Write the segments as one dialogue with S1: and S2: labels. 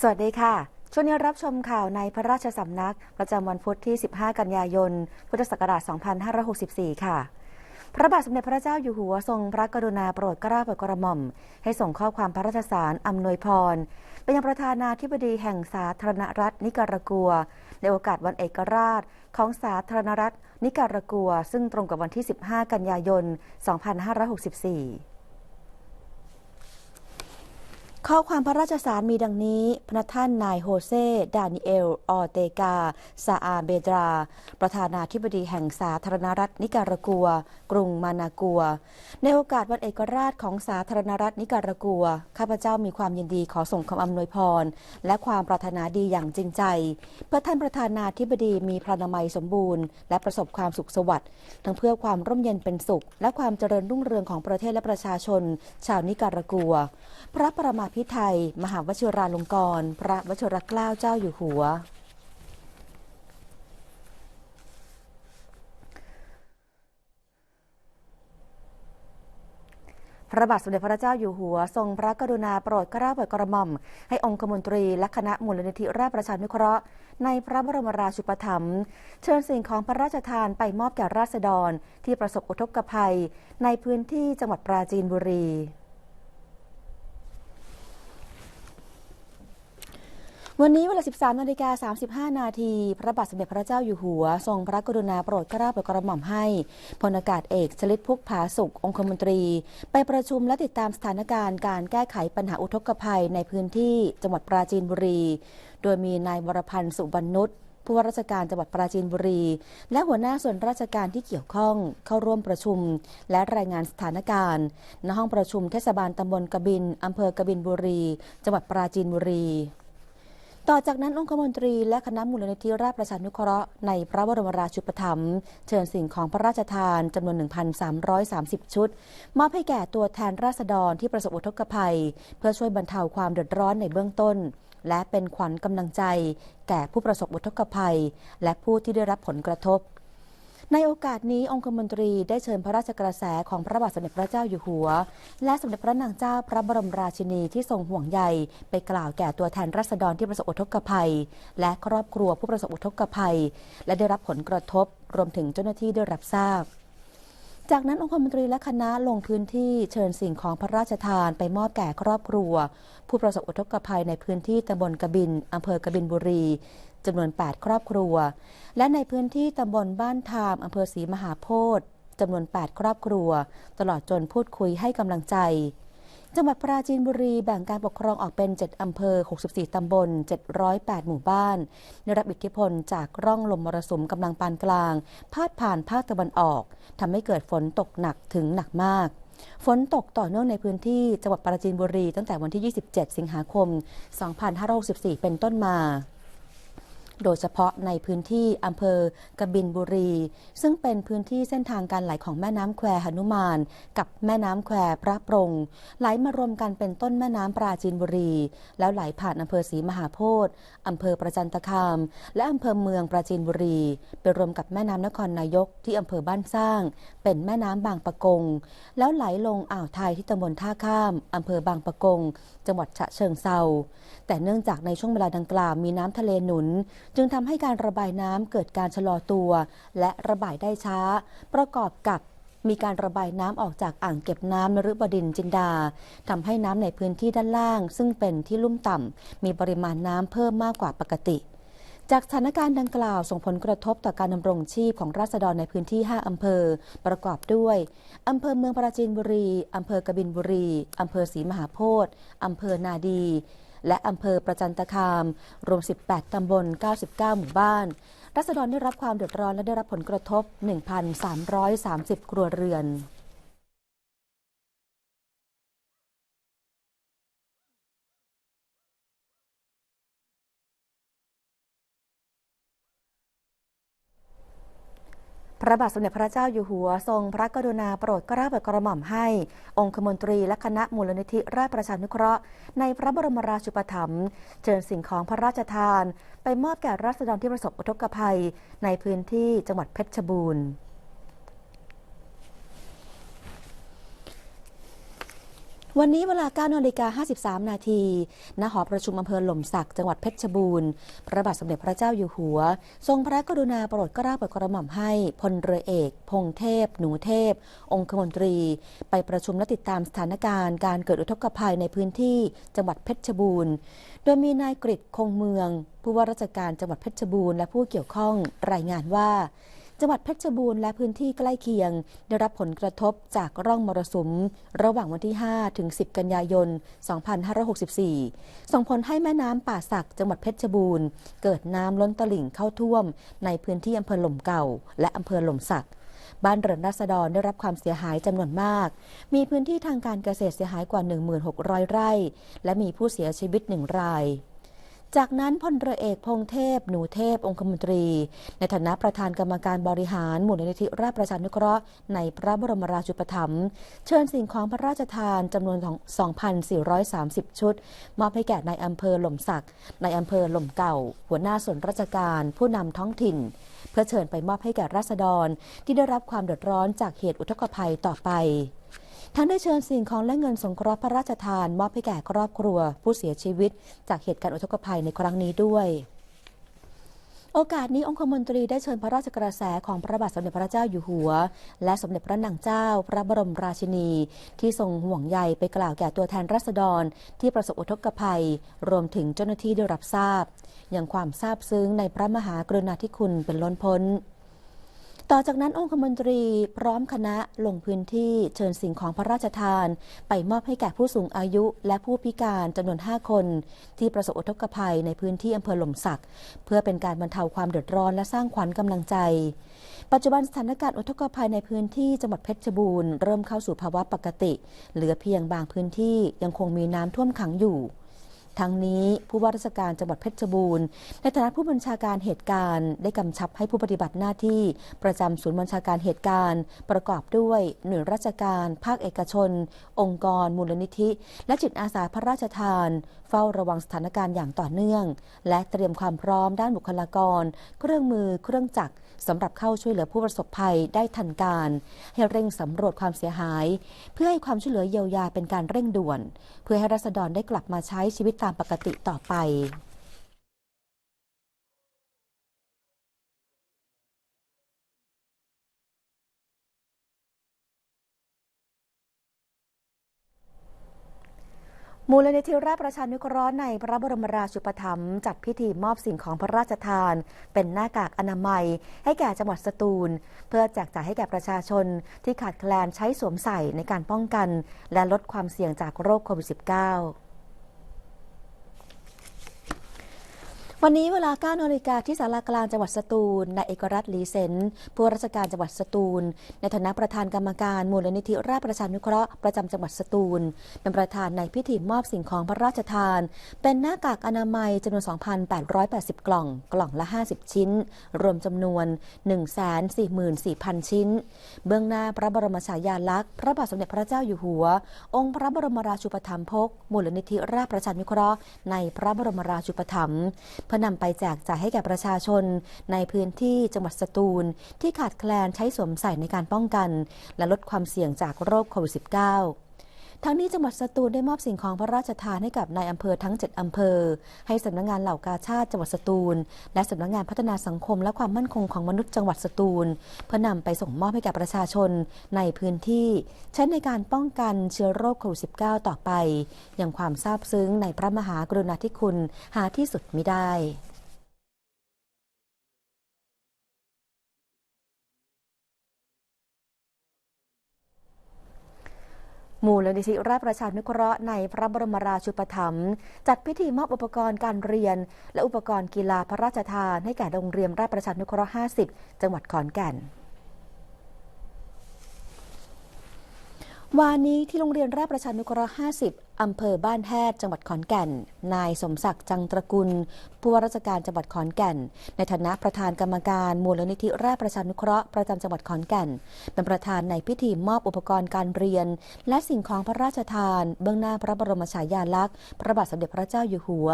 S1: สวัสดีค่ะ ช่วงนี้รับชมข่าวในพระราชสำนัก ประจำวันพุธที่ 15 กันยายน พุทธศักราช 2564 ค่ะ พระบาทสมเด็จพระเจ้าอยู่หัวทรงพระกรุณาโปรดเกล้าโปรดกระหม่อม ให้ส่งข้อความพระราชสารอำนวยพรไปยังประธานาธิบดีแห่งสาธารณรัฐนิการากัว ในโอกาสวันเอกราชของสาธารณรัฐนิการากัว ซึ่งตรงกับวันที่ 15 กันยายน 2564 ข้อความพระราชสารมีดังนี้ พระท่านนายโฮเซ ดานิเอล ออเตกา ซาอาเบดรา ประธานาธิบดีแห่งสาธารณรัฐนิการากัว กรุงมานากัว ในโอกาสวันเอกราชของสาธารณรัฐนิการากัว ข้าพเจ้ามีความยินดีขอส่งคำอำนวยพร และความปรารถนาดีอย่างจริงใจ เพื่อท่านประธานาธิบดีมีพระนามัยสมบูรณ์ และประสบความสุขสวัสดิ์ทั้งเพื่อความร่มเย็นเป็นสุข และความเจริญรุ่งเรืองของประเทศและประชาชน ชาวนิการากัว พระประมาพิไทยมหาวชิราลงกรณ์พระวชิรเกล้าเจ้าอยู่หัว พระบาทสมเด็จพระเจ้าอยู่หัว ทรงพระกรุณาโปรดเกล้าโปรดกระหม่อม ให้องคมนตรีและคณะมูลนิธิราชประชานุเคราะห์ ในพระบรมราชูปถัมภ์เชิญสิ่งของพระราชทานไปมอบแก่ราษฎรที่ประสบอุทกภัย ในพื้นที่จังหวัดปราจีนบุรี วันนี้เวลา 13นาฬิกา35 นาที พระบาทสมเด็จพระเจ้าอยู่หัว ทรงพระกรุณาโปรดเกล้าโปรดกระหม่อมให้พลอากาศเอกชลิตพุกผาสุข องคมนตรี ไปประชุมและติดตามสถานการณ์การแก้ไขปัญหาอุทกภัยในพื้นที่จังหวัดปราจีนบุรี โดยมีนายวรพันธ์สุบรรนุชผู้ว่าราชการจังหวัดปราจีนบุรี และหัวหน้าส่วนราชการที่เกี่ยวข้องเข้าร่วมประชุม และรายงานสถานการณ์ ณห้องประชุมเทศบาลตำบลกบินอำเภอกบินบุรี จังหวัดปราจีนบุรี ต่อจากนั้นองคมนตรีและคณะมูลนิธิราชประชานุเคราะห์ในพระบรมราชูปถัมภ์เชิญสิ่งของพระราชทานจำนวน 1,330 ชุดมอบให้แก่ตัวแทนราษฎรที่ประสบอุทกภัย เพื่อช่วยบรรเทาความเดือดร้อนในเบื้องต้น และเป็นขวัญกำลังใจ แก่ผู้ประสบอุทกภัย และผู้ที่ได้รับผลกระทบ ในโอกาสนี้องคมนตรีได้เชิญพระราชกระแสของพระบาทสมเด็จพระเจ้าอยู่หัว และสมเด็จพระนางเจ้าพระบรมราชินีที่ทรงห่วงใยไปกล่าวแก่ตัวแทนราษฎรที่ประสบอุทกภัย และครอบครัวผู้ประสบอุทกภัย และได้รับผลกระทบรวมถึงเจ้าหน้าที่ได้รับทราบจากนั้นองคมนตรีและคณะลงพื้นที่เชิญสิ่งของพระราชทานไปมอบแก่ครอบครัว ผู้ประสบอุทกภัยในพื้นที่ตำบลกบินอำเภอกบินบุรีจำนวน 8 ครอบครัว และในพื้นที่ตำบลบ้านทามอำเภอศรีมหาโพธิ์จำนวน 8 ครอบครัว ตลอดจนพูดคุยให้กำลังใจ จังหวัดปราจีนบุรีแบ่งการปกครองออกเป็น 7 อำเภอ 64 ตำบล 708 หมู่บ้าน ได้รับอิทธิพลจากร่องลมมรสุมกำลังปานกลาง พาดผ่านภาคตะวันออกทำให้เกิดฝนตกหนักถึงหนักมากฝนตกต่อเนื่องในพื้นที่จังหวัดปราจีนบุรีตั้งแต่วันที่ 27 สิงหาคม 2564 เป็นต้นมา โดยเฉพาะในพื้นที่อำเภอกบินบุรี ซึ่งเป็นพื้นที่เส้นทางการไหลของแม่น้ำแควหนุมาน กับแม่น้ำแควพระปรงไหลมารวมกันเป็นต้นแม่น้ำปราจีนบุรี แล้วไหลผ่านอำเภอศรีมหาโพธิ์อำเภอประจันตคาม และอำเภอเมืองปราจีนบุรี ไปรวมกับแม่น้ำนครนายกที่อำเภอบ้านสร้าง เป็นแม่น้ำบางปะกง แล้วไหลลงอ่าวไทยที่ตำบลท่าข้ามอำเภอบางปะกง จังหวัดฉะเชิงเซาแต่เนื่องจากในช่วงเวลาดังกล่าวมีน้ำทะเลหนุน จึงทำให้การระบายน้ำเกิดการชะลอตัว และระบายได้ช้า ประกอบกับมีการระบายน้ำออกจากอ่างเก็บน้ำนฤบดินจินดาทำให้น้ำในพื้นที่ด้านล่าง ซึ่งเป็นที่ลุ่มต่ำมีปริมาณน้ำเพิ่มมากกว่าปกติ จากสถานการณ์ดังกล่าวส่งผลกระทบต่อการดำรงชีพของราษฎรในพื้นที่ 5 อำเภอ ประกอบด้วยอำเภอเมืองปราจีนบุรีอำเภอกบินบุรีอำเภอศรีมหาโพธิ์อำเภอนาดี และอำเภอประจันตคาม รวม 18 ตำบล 99 หมู่บ้านรัษฎรได้รับความเดือดร้อนและได้รับผลกระทบ 1,330 ครัวเรือน ระบาทสมเด็จพระเจ้าอยู่หัว ทรงพระกรุณาโปรดเกล้าโปรดกระหม่อมให้ องคมนตรีและคณะมูลนิธิราชประชานุเคราะห์ ในพระบรมราชูปถัมภ์เชิญสิ่งของพระราชทาน ไปมอบแก่ราษฎรที่ประสบอุทกภัย ในพื้นที่จังหวัดเพชรบูรณ์ วันนี้เวลา9นาฬิกา53 นาทีณหอประชุมอำเภอหล่มสัก จังหวัดเพชรบูรณ์ พระบาทสมเด็จพระเจ้าอยู่หัว ทรงพระกรุณาโปรดเกล้าโปรดกระหม่อมให้พลเรือเอก พงเทพ หนูเทพ องคมนตรี ไปประชุมและติดตามสถานการณ์การเกิดอุทกภัยในพื้นที่จังหวัดเพชรบูรณ์ โดยมีนายกฤษคงเมือง ผู้ว่าราชการจังหวัดเพชรบูรณ์และผู้เกี่ยวข้องรายงานว่า จังหวัดเพชรบูรณ์และพื้นที่ใกล้เคียง ได้รับผลกระทบจากร่องมรสุม ระหว่างวันที่ 5 ถึง 10 กันยายน 2564 ส่งผลให้แม่น้ำป่าสักจังหวัดเพชรบูรณ์ เกิดน้ำล้นตลิ่งเข้าท่วม ในพื้นที่อำเภอหล่มเก่า และอำเภอหล่มสักบ้านเรือนราษฎรได้รับความเสียหายจำนวนมาก มีพื้นที่ทางการเกษตรเสียหายกว่า 1,600 ไร่ และมีผู้เสียชีวิตหนึ่งราย จากนั้นพลเรือเอกพงเทพ หนูเทพองคมนตรี ในฐานะประธานกรรมการบริหารมูลนิธิราชประชานุเคราะห์ในพระบรมราชูปถัมภ์เชิญสิ่งของพระราชทานจำนวน 2,430 ชุด มอบให้แก่ในายอำเภอหล่มสักในายอำเภอหล่มเก่า หัวหน้าส่วนราชการ ผู้นำท้องถิ่น เพื่อเชิญไปมอบให้แก่ราษฎรที่ได้รับความเดือดร้อนจากเหตุอุทกภัยต่อไป ทั้งได้เชิญสิ่งของและเงินสงเคราะห์พระราชทาน มอบให้แก่ครอบครัว ผู้เสียชีวิต จากเหตุการณ์อุทกภัยในครั้งนี้ด้วยโอกาสนี้องคมนตรีได้เชิญพระราชกระแสของพระบาทสมเด็จพระเจ้าอยู่หัว และสมเด็จพระนางเจ้า พระบรมราชินี ที่ทรงห่วงใยไปกล่าวแก่ตัวแทนรัษฎร ที่ประสบอุทกภัย รวมถึงเจ้าหน้าที่ได้รับทราบ อย่างความซาบซึ้งในพระมหากรุณาธิคุณเป็นล้นพ้น ต่อจากนั้นองคมนตรีพร้อมคณะลงพื้นที่เชิญสิ่งของพระราชทาน ไปมอบให้แก่ผู้สูงอายุ และผู้พิการจำนวน 5 คน ที่ประสบอุทกภัยในพื้นที่อำเภอหล่มสัก เพื่อเป็นการบรรเทาความเดือดร้อนและสร้างขวัญกำลังใจ ปัจจุบันสถานการณ์อุทกภัยในพื้นที่จังหวัดเพชรบูรณ์เริ่มเข้าสู่ภาวะปกติ เหลือเพียงบางพื้นที่ยังคงมีน้ำท่วมขังอยู่ ทั้งนี้ผู้ว่าราชการจังหวัดเพชรบูรณ์ ในฐานะผู้บัญชาการเหตุการณ์ได้กำชับให้ผู้ปฏิบัติหน้าที่ ประจำศูนย์บัญชาการเหตุการณ์ ประกอบด้วยหน่วยราชการ ภาคเอกชน องค์กร มูลนิธิ และจิตอาสาพระราชทาน เฝ้าระวังสถานการณ์อย่างต่อเนื่อง และเตรียมความพร้อมด้านบุคลากร เครื่องมือเครื่องจักรสำหรับเข้าช่วยเหลือผู้ประสบภัยได้ทันการ ให้เร่งสำรวจความเสียหาย เพื่อให้ความช่วยเหลือเยียวยาเป็นการเร่งด่วน เพื่อให้รัษฎรได้กลับมาใช้ชีวิตตามปกติต่อไปมูลนิธิราชประชานุเคราะห์ในพระบรมราชูปถัมภ์จัดพิธีมอบสิ่งของพระราชทาน เป็นหน้ากากอนามัย ให้แก่จังหวัดสตูล เพื่อแจกจ่ายให้แก่ประชาชนที่ขาดแคลนใช้สวมใส่ในการป้องกัน และลดความเสี่ยงจากโรคโควิด -19 วันนี้เวลา9นาฬิกาที่ศาลากลางจังหวัดสตูลนายเอกรัตน์ลีเซนผู้ราชการจังหวัดสตูล ในฐานะประธานกรรมการมูลนิธิราชประชานุเคราะห์ประจำจังหวัดสตูล เป็นประธานในพิธีมอบสิ่งของพระราชทาน เป็นหน้ากากอนามัยจำนวน 2,880 กล่อง กล่องละ 50 ชิ้น รวมจำนวน 144,000 ชิ้น เบื้องหน้าพระบรมฉายาลักษณ์พระบาทสมเด็จพระเจ้าอยู่หัว องค์พระบรมราชูปถัมภกมูลนิธิราชประชานุเคราะห์ในพระบรมราชูปถัมภ์เพื่อนำไปแจกจ่ายให้แก่ประชาชน ในพื้นที่จังหวัดสตูล ที่ขาดแคลนใช้สวมใส่ในการป้องกัน และลดความเสี่ยงจากโรคโควิด -19 ทั้งนี้จังหวัดสตูลได้มอบสิ่งของพระราชทานให้กับนายอำเภอทั้ง 7 อำเภอ ให้สำนักงานเหล่ากาชาติจังหวัดสตูล และสำนักงานพัฒนาสังคมและความมั่นคงของมนุษย์จังหวัดสตูล เพื่อนำไปส่งมอบให้แก่ประชาชนในพื้นที่ ใช้ในการป้องกันเชื้อโรคโควิด -19 ต่อไป อย่างความซาบซึ้งในพระมหากรุณาธิคุณหาที่สุดมิได้ มูลนิธิราชประชานุเคราะห์ในพระบรมราชูปถัมภ์จัดพิธีมอบอุปกรณ์การเรียน และอุปกรณ์กีฬาพระราชทานให้แก่โรงเรียนราชประชานุเคราะห์ 50 จังหวัดขอนแก่นวานนี้ที่โรงเรียนราชประชานุเคราะห์ 50 อำเภอบ้านแฮดจังหวัดขอนแก่น นายสมศักดิ์จังตระกุล ผู้ว่าราชการจังหวัดขอนแก่น ในฐานะประธานกรรมการมูลนิธิราชประชานุเคราะห์ประจำจังหวัดขอนแก่น เป็นประธานในพิธีมอบอุปกรณ์การเรียน และสิ่งของพระราชทาน เบื้องหน้าพระบรมฉายาลักษณ์ พระบาทสมเด็จพระเจ้าอยู่หัว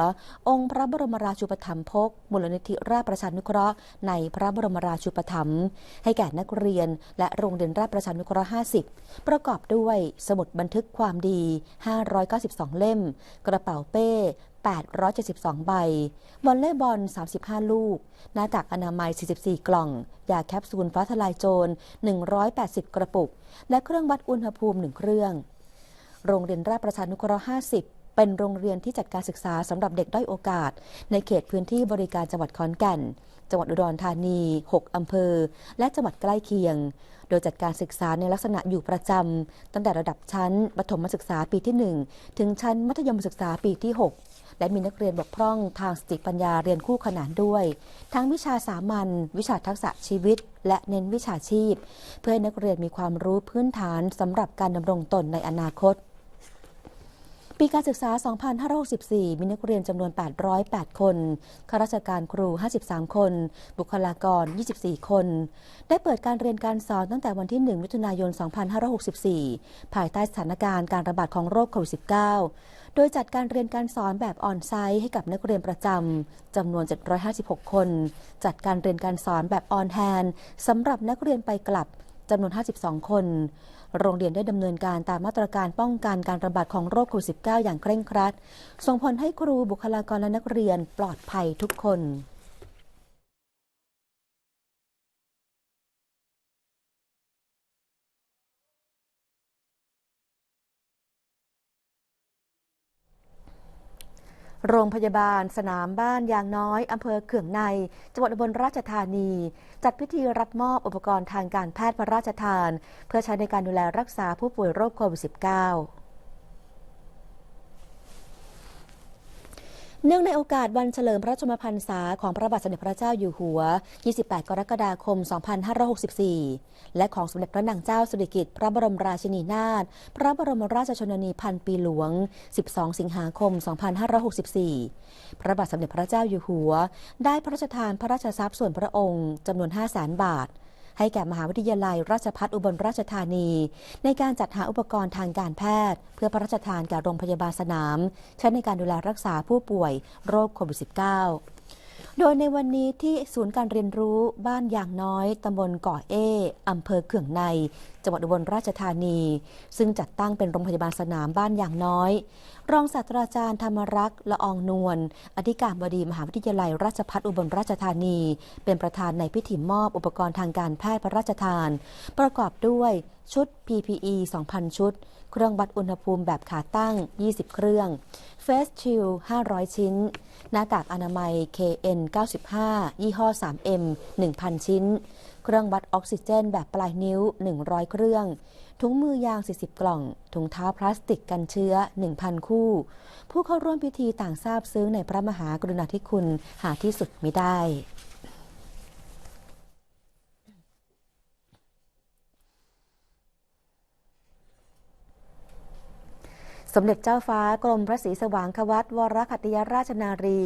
S1: องค์พระบรมราชูปถัมภกมูลนิธิราชประชานุเคราะห์ ในพระบรมราชูปถัมภ์ให้แก่นักเรียน และโรงเรียนราชประชานุเคราะห์ 50 ประกอบด้วยสมุดบันทึกความดี 500 192 เล่ม กระเป๋าเป้ 872 ใบบอลเล่บอล 35 ลูก หน้ากากอนามัย 44 กล่อง ยาแคปซูลฟ้าทลายโจร 180 กระปุก และเครื่องวัดอุณหภูมิ 1 เครื่อง โรงเรียนราชประชานุเคราะห์ 50 เป็นโรงเรียนที่จัดการศึกษาสำหรับเด็กด้อยโอกาส ในเขตพื้นที่บริการจังหวัดขอนแก่น จังหวัดอุดรธานี 6 อำเภอ และจังหวัดใกล้เคียง โดยจัดการศึกษาในลักษณะอยู่ประจำตั้งแต่ระดับชั้นประถมศึกษาปีที่ 1 ถึงชั้นมัธยมศึกษาปีที่ 6และมีนักเรียนบกพร่องทางสติปัญญาเรียนคู่ขนานด้วย ทั้งวิชาสามัญวิชาทักษะชีวิต และเน้นวิชาชีพ เพื่อให้นักเรียนมีความรู้พื้นฐานสำหรับการดำรงตนในอนาคต ปีการศึกษา 2564 มีนักเรียนจำนวน 808 คน ข้าราชการครู 53 คน บุคลากร 24 คน ได้เปิดการเรียนการสอนตั้งแต่วันที่ 1 มิถุนายน 2564 ภายใต้สถานการณ์การระบาดของโรคโควิด -19 โดยจัดการเรียนการสอนแบบออนไซต์ให้กับนักเรียนประจำจำนวน 756 คน จัดการเรียนการสอนแบบออนแฮนสำหรับนักเรียนไปกลับจำนวน 52 คน โรงเรียนได้ดำเนินการตามมาตรการป้องกันการระบาดของโรคโควิด -19 อย่างเคร่งครัด ส่งผลให้ครูบุคลากรและนักเรียนปลอดภัยทุกคน โรงพยาบาล สนามบ้านยางน้อย อำเภอเขื่องใน จังหวัดอุบลราชธานี จัดพิธีรับมอบอุปกรณ์ทางการแพทย์พระราชทาน เพื่อใช้ในการดูแลรักษาผู้ป่วยโรคโควิด -19 เนื่องในโอกาสวันเฉลิมพระชนมพรรษาของพระบาทสมเด็จพระเจ้าอยู่หัว 28 กรกฎาคม 2564 และของสมเด็จพระนางเจ้าสิริกิติ์พระบรมราชินีนาถ พระบรมราชชนนีพันปีหลวง 12 สิงหาคม 2564 พระบาทสมเด็จพระเจ้าอยู่หัว ได้พระราชทานพระราชทรัพย์ส่วนพระองค์จำนวน5 0 0 0 0 0บาท ให้แก่มหาวิทยาลัยราชภัฏอุบลราชธานี ในการจัดหาอุปกรณ์ทางการแพทย์ เพื่อพระราชทานแก่โรงพยาบาลสนาม ใช้ในการดูแลรักษาผู้ป่วยโรคโควิด -19 โดยในวันนี้ที่ศูนย์การเรียนรู้บ้านยางน้อย ตำบลก่อเออำเภอเขื่องใน จังหวัดอุบลราชธานี ซึ่งจัดตั้งเป็นโรงพยาบาลสนามบ้านยางน้อยรองศาสตราจารย์ธรรมรักษ์ละอองนวล อธิการบดีมหาวิทยาลัยราชภัฏอุบลราชธานี เป็นประธานในพิธีมอบอุปกรณ์ทางการแพทย์พระราชทาน ประกอบด้วยชุด PPE 2,000 ชุด เครื่องวัดอุณหภูมิแบบขาตั้ง 20 เครื่อง Face Shield 500 ชิ้น หน้ากากอนามัย KN 95 ยี่ห้อ 3M 1,000 ชิ้น เครื่องวัดออกซิเจนแบบปลายนิ้ว 100 เครื่อง ถุงมือยาง 40 กล่อง ถุงเท้าพลาสติกกันเชื้อ 1,000 คู่ ผู้เข้าร่วมพิธีต่างทราบซึ้งในพระมหากรุณาธิคุณหาที่สุดมิได้ สมเด็จเจ้าฟ้ากรมพระศรีสว่างควัตวรคัตยราชนารี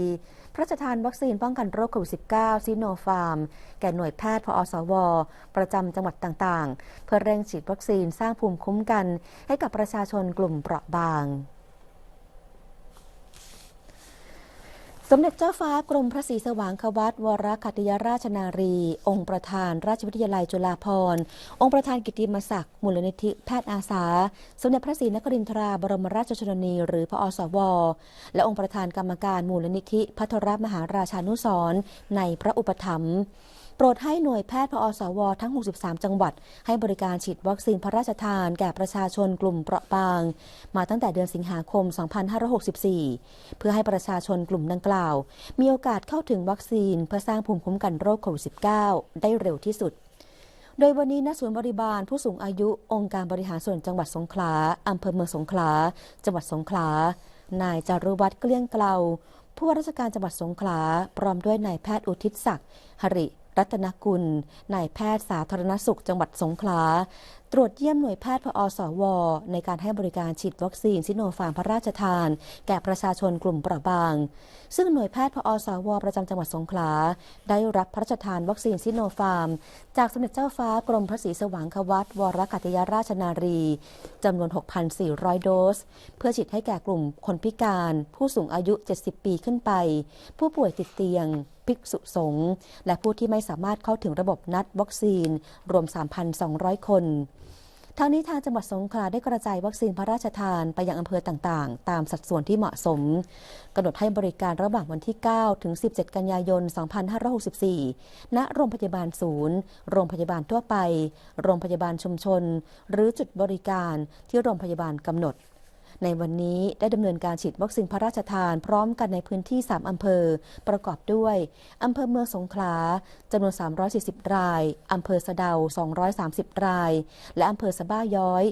S1: พระราชทานวัคซีนป้องกันโรคโควิด -19 ซิโนฟาร์ม แก่หน่วยแพทย์พอสว ประจำจังหวัดต่างๆ เพื่อเร่งฉีดวัคซีนสร้างภูมิคุ้มกัน ให้กับประชาชนกลุ่มเปราะบาง สมเด็จเจ้าฟ้ากรมพระศรีสว่างควัตวรคัตยราชนารี องค์ประธานราชวิทยาลัยจุฬาภรณ์ องค์ประธานกิติมศักดิ์มูลนิธิแพทย์อาสา สมเด็จพระศรีนครินทราบรมราชชนนี หรือพอสว และองค์ประธานกรรมการมูลนิธิพัทรมหาราชานุสรในพระอุปถัมภ์ โปรดให้หน่วยแพทย์พอสว ทั้ง 63 จังหวัด ให้บริการฉีดวัคซีนพระราชทานแก่ประชาชนกลุ่มเปราะบาง มาตั้งแต่เดือนสิงหาคม 2564 เพื่อให้ประชาชนกลุ่มดังกล่าว มีโอกาสเข้าถึงวัคซีนเพื่อสร้างภูมิคุ้มกันโรคโควิด -19 ได้เร็วที่สุดโดยวันนี้ณศูนย์บริบาลผู้สูงอายุองค์การบริหารส่วนจังหวัดสงขลาอำเภอเมืองสงขลา จังหวัดสงขลา นายจารุวัฒน์เกลี้ยงเกลาผู้ว่าราชการจังหวัดสงขลา พร้อมด้วยนายแพทย์อุทิศศักดิ์หริ รัตนกุลนายแพทย์สาธารณสุขจังหวัดสงขลาตรวจเยี่ยมหน่วยแพทย์พอสว ในการให้บริการฉีดวัคซีนซิโนฟาร์มพระราชทาน แก่ประชาชนกลุ่มเปราะบาง ซึ่งหน่วยแพทย์พอสว ประจำจังหวัดสงขลา ได้รับพระราชทานวัคซีนซิโนฟาร์ม จากสมเด็จเจ้าฟ้ากรมพระศรีสว่างควัตวรกัตยาราชนารีจำนวน 6,400 โดส เพื่อฉีดให้แก่กลุ่มคนพิการ ผู้สูงอายุ 70 ปีขึ้นไป ผู้ป่วยติดเตียงภิกษุสงฆ์และผู้ที่ไม่สามารถเข้าถึงระบบนัดวัคซีน รวม 3,200 คน ทางนี้ทางจังหวัดสงขลาได้กระจายวัคซีนพระราชทานไปยังอำเภอต่างๆ ตามสัดส่วนที่เหมาะสมกำหนดให้บริการระหว่างวันที่ 9 ถึง 17 กันยายน 2564 ณ โรงพยาบาลศูนย์ โรงพยาบาลทั่วไป โรงพยาบาลชุมชน หรือจุดบริการที่โรงพยาบาลกำหนด ในวันนี้ได้ดำเนินการฉีดวัคซีนพระราชทานพร้อมกันในพื้นที่ 3 อำเภอ ประกอบด้วยอำเภอเมืองสงขลาจำนวน 340 รายอำเภอสะเดา 230 ราย และอำเภอสะบ้าย้อย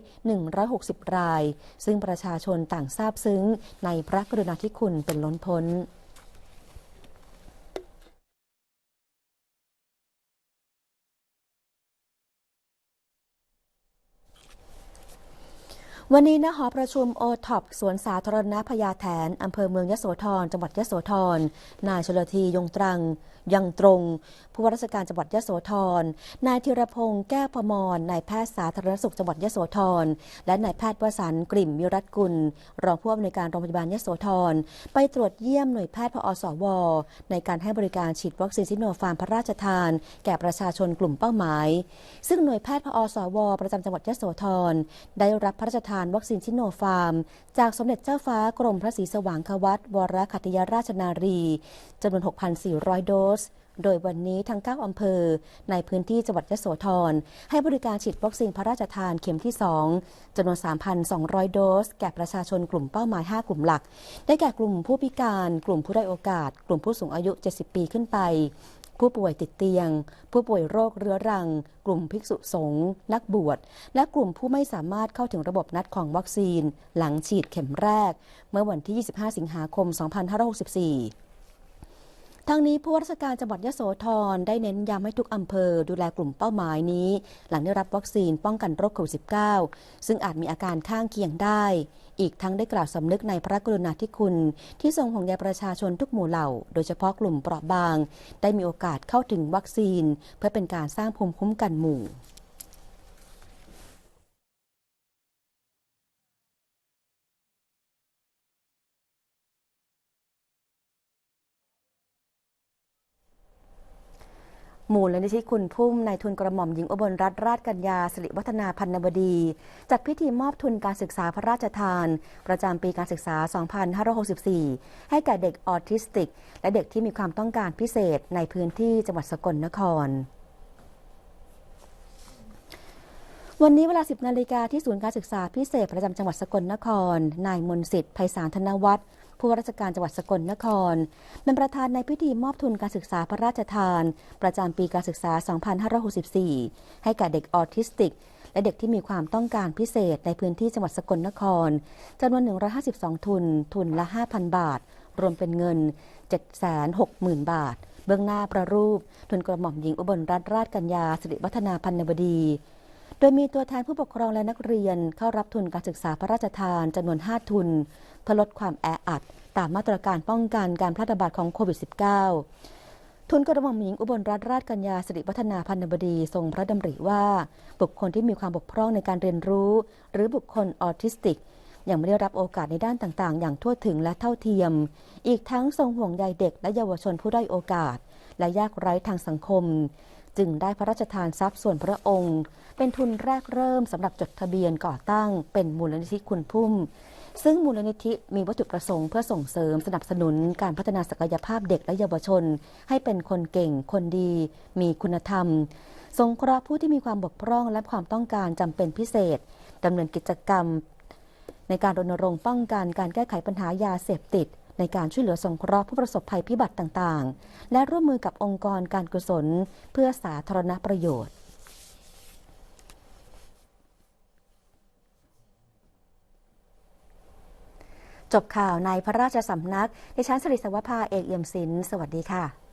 S1: 160 ราย ซึ่งประชาชนต่างทราบซึ้งในพระกรุณาธิคุณเป็นล้นพ้น วันนี้ณหอประชุมโอท็อปสวนสาธารณะพญาแถนอำเภอเมืองยโสธรจังหวัดยโสธรนายชลทียงตรังยังตรง ผู้ว่าราชการจังหวัดยโสธรนายธีรพงศ์แก้วพมรนายแพทย์สาธารณสุขจังหวัดยโสธรและนายแพทย์วสันกลิ่มมิรัตกุล รองผู้อำนวยการโรงพยาบาลยโสธรไปตรวจเยี่ยมหน่วยแพทย์พอสว ในการให้บริการฉีดวัคซีนซิโนฟาร์มพระราชทาน แก่ประชาชนกลุ่มเป้าหมาย ซึ่งหน่วยแพทย์พอสว ประจำจังหวัดยโสธรได้รับพระราชทานวัคซีนซิโนฟาร์ม จากสมเด็จเจ้าฟ้ากรมพระศรีสว่างควัตวรคัตยราชนารีจำนวน 6,400 โดส โดยวันนี้ทั้ง 9 อำเภอ ในพื้นที่จังหวัดยโสธร ให้บริการฉีดวัคซีนพระราชทานเข็มที่ 2จำนวน 3,200 โดส แก่ประชาชนกลุ่มเป้าหมาย 5 กลุ่มหลัก ได้แก่กลุ่มผู้พิการ กลุ่มผู้ได้โอกาส กลุ่มผู้สูงอายุ 70 ปีขึ้นไป ผู้ป่วยติดเตียง ผู้ป่วยโรคเรื้อรัง กลุ่มภิกษุสงฆ์นักบวช และกลุ่มผู้ไม่สามารถเข้าถึงระบบนัดของวัคซีน หลังฉีดเข็มแรก เมื่อวันที่ 25 สิงหาคม 2564 ทั้งนี้ผู้ว่าราชการจังหวัดยโสธรได้เน้นย้ำให้ทุกอำเภอดูแลกลุ่มเป้าหมายนี้ หลังได้รับวัคซีนป้องกันโรคโควิด -19 ซึ่งอาจมีอาการข้างเคียงได้ อีกทั้งได้กล่าวสำนึกในพระกรุณาธิคุณ ที่ทรงห่วงใยประชาชนทุกหมู่เหล่า โดยเฉพาะกลุ่มเปราะบาง ได้มีโอกาสเข้าถึงวัคซีน เพื่อเป็นการสร้างภูมิคุ้มกันหมู่ มูลนิธิคุณพุ่มนายทุนกระหม่อมหญิงอบลรัตนราชกัญญาสิริวัฒนาพันนบดีจัดพิธีมอบทุนการศึกษาพระราชทาน ประจำปีการศึกษา 2564 ให้แก่เด็กออทิสติก และเด็กที่มีความต้องการพิเศษในพื้นที่จังหวัดสกลนครวันนี้เวลา 10 นาฬิกาที่ศูนย์การศึกษาพิเศษประจำจังหวัดสกลนคร นายมนสิทธิ์ไพศาลธนวัฒน์ ผู้ว่าราชการจังหวัดสกลนคร เป็นประธานในพิธีมอบทุนการศึกษาพระราชทาน ประจำปีการศึกษา 2564 ให้แก่เด็กออทิสติก และเด็กที่มีความต้องการพิเศษในพื้นที่จังหวัดสกลนครจำนวน 152 ทุน ทุนละ 5,000 บาท รวมเป็นเงิน 760,000 บาท เบื้องหน้าประรูปทุนกระหม่อมหญิงอุบลรัตนราชกัญญาสิริวัฒนาพันนบดี ดยมีตัวแทนผู้ปกครองและนักเรียนเข้ารับทุนการศึกษาพระราชทานจำนวน 5 ทุน เพื่อลดความแออัด ตามมาตรการป้องกันการแพร่ระบาดของโควิด -19 ทุนกระหม่อมหญิงอุบลรัตนราชกัญญาสิริวัฒนาพันธบดีทรงพระดำริว่า บุคคลที่มีความบกพร่องในการเรียนรู้ หรือบุคคลออทิสติกยังไม่ได้รับโอกาสในด้านต่างๆ อย่างทั่วถึงและเท่าเทียม อีกทั้งทรงห่วงใยเด็กและเยาวชนผู้ได้โอกาส และยากไร้ทางสังคม จึงได้พระราชทานทรัพย์ส่วนพระองค์ เป็นทุนแรกเริ่มสำหรับจดทะเบียนก่อตั้งเป็นมูลนิธิคุณพุ่ม ซึ่งมูลนิธิมีวัตถุประสงค์เพื่อส่งเสริมสนับสนุนการพัฒนาศักยภาพเด็กและเยาวชน ให้เป็นคนเก่งคนดี มีคุณธรรม สงเคราะห์ผู้ที่มีความบกพร่องและความต้องการจำเป็นพิเศษดำเนินกิจกรรม ในการรณรงค์ป้องกันการแก้ไขปัญหายาเสพติด ในการช่วยเหลือสงเคราะห์ผู้ประสบภัยพิบัติต่างๆ และร่วมมือกับองค์กรการกุศล เพื่อสาธารณประโยชน์จบข่าวในพระราชสำนัก ดิฉันสริสวภาเอกเอี่ยมศิลป์สวัสดีค่ะ